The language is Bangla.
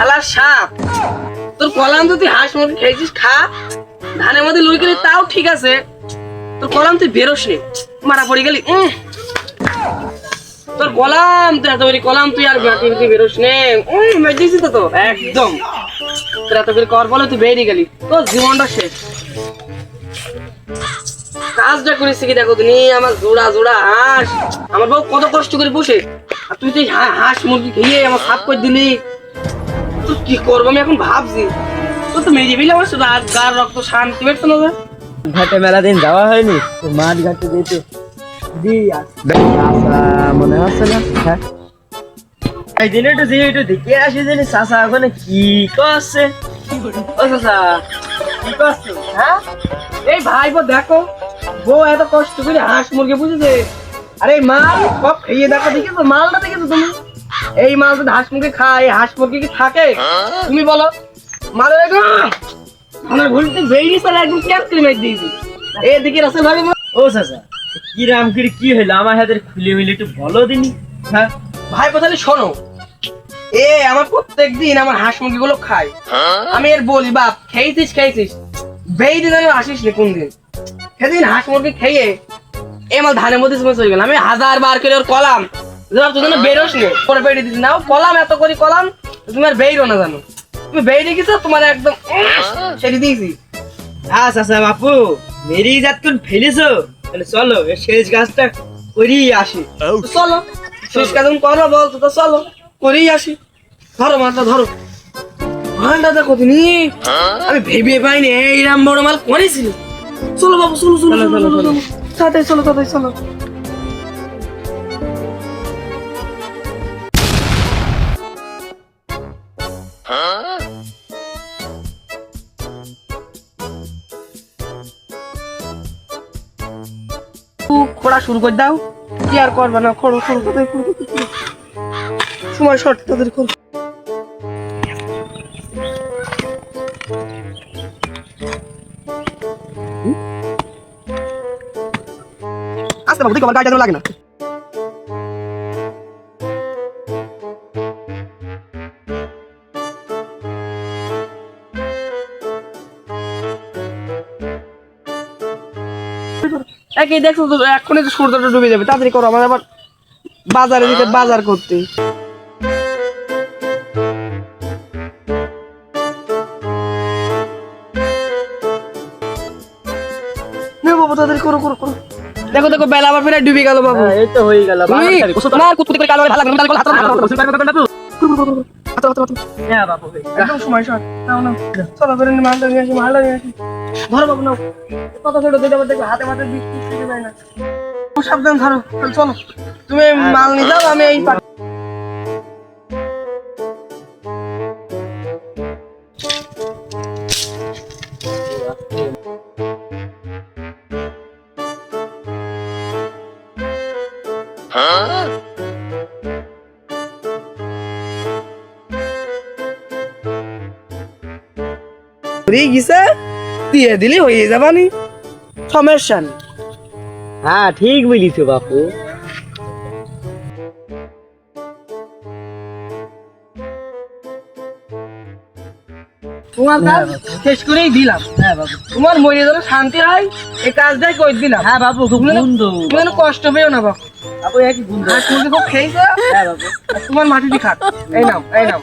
শালা সাপ। তোর কলাম তুই হাঁস মুরগি খেয়েছিস, খা। ধানের মধ্যে লুই গেলি তাও ঠিক আছে। তোর কলাম তুই বেরোস নি। মারা পড়ে গেলি তোর কলাম তুই এত বড়ি কলাম তুই আর বাকি বেরোস তো তো একদম। তোর এত করে কর বলে তুই বেরিয়ে গেলি। তোর জীবনটা শেষ। কাজটা করেছি দেখো তুমি, আমার জোড়া জোড়া হাঁস। আমার বউ কত কষ্ট করে বসে আর তুই তুই হাঁস মুরগি খেয়ে আমার সাফ করে দিলি। তুই কি আমি এখন ভাবছি। তুই তো মেরে আমার আর গার রক্ত শান্তি পেটতো না ঘাটে মেলা দিন যাওয়া হয়নি? তো মাঠ ঘাটে যেতে মনে না? হ্যাঁ। এই হ্যাঁ? দেখো এত কষ্ট করে হাঁস মুরগি বুঝেছে আরে মাল সব খেয়ে দেখো, দেখেছ? মালটা দেখেছ তুমি? এই মাল যদি হাঁস মুরগি খায় হাঁস মুরগি কি থাকে? তুমি বলো। মালের একদম মানে ভুলতে বেরিয়ে চলে একদম করে মেরে দিয়েছি এদিকে রাসেল ভাবি ও চাষা কি রাম কি কি হইল? আমার হাতের খুলে মিলে একটু বলো দিনি। হ্যাঁ? ভাই তাহলে শোনো। এ আমার প্রত্যেক দিন আমার হাঁস মুরগি গুলো খাই আমি এর বলি বাপ খেয়েছিস খেয়েছিস? বেই দিন আমি আসিস নি কোন দিন সেদিন হাঁস মুরগি খেয়ে এ আমার ধানের মধ্যে চলে গেল আমি হাজার বার করে ওর কলাম। তুই বেরোস নি। পরে বেরিয়ে দিস না ও কলাম এত করে কলাম তুমি আর বেরো না জানো। তুমি বেরিয়ে গেছো তোমার একদম সেটি দিয়েছি। হ্যাঁ চাষা বাপু মেরি যাতক্ষণ ফেলেছো? তাহলে চলো শেষ গাছটা করিয়ে আসি। চলো শেষ কাজ করো বলতো তো চলো করেই আসি। ধরো মালটা ধরো। মালটা দেখো তুমি। আমি ভেবে পাইনি এইরাম বড় মাল করেছিল। চলো বাবু চলো চলো চলো চলো। চলো। তাড়াতাড়ি চলো তাড়াতাড়ি চলো। খোড়া শুরু করে দাও। কি আর করবে না খোড়ো খোড়ো, খোড়ো। সময় শর্ট তাদের আসতে বাবু দেখো আমার যেন লাগে না। একই দেখছ তো এখনই তো সূর্যটা ডুবে যাবে তাড়াতাড়ি করো আমার আবার বাজারে দিতে বাজার করতে। নে বাবু তাড়াতাড়ি করো করো করো। দেখো দেখো বেলা আবার ফেরে ডুবে গেল বাবু। হ্যাঁ, এই তো হয়ে গেল করে কালো ভালো লাগবে হাত হাত হাত হাত হ্যাঁ একদম সময় চলো করে মালটা নিয়ে আসি মালটা নিয়ে আসি। ধরো বাবু নাও কত ছোট দিতে পারতে হাতে মাতে বৃষ্টি থেকে যায় না। সাবধান ধরো চলো, তুমি মাল নিয়ে যাও আমি এই ঘুরিয়ে গেছে? দিয়ে দিলি হয়ে যাবানি সমস্যা নেই। হ্যাঁ ঠিক বলিছো বাপু। তোমার কাজ শেষ করেই দিলাম। হ্যাঁ বাপু। তোমার মরে যেন শান্তি হয় এই কাজটাই করে দিলাম? হ্যাঁ না- সুন্দর কষ্ট পেও না বাবা বাপু একই সুন্দর হাঁস খুব খেয়েছো। হ্যাঁ বাপু। তোমার মাটি দিয়ে খাক। এই নাও এই নাও।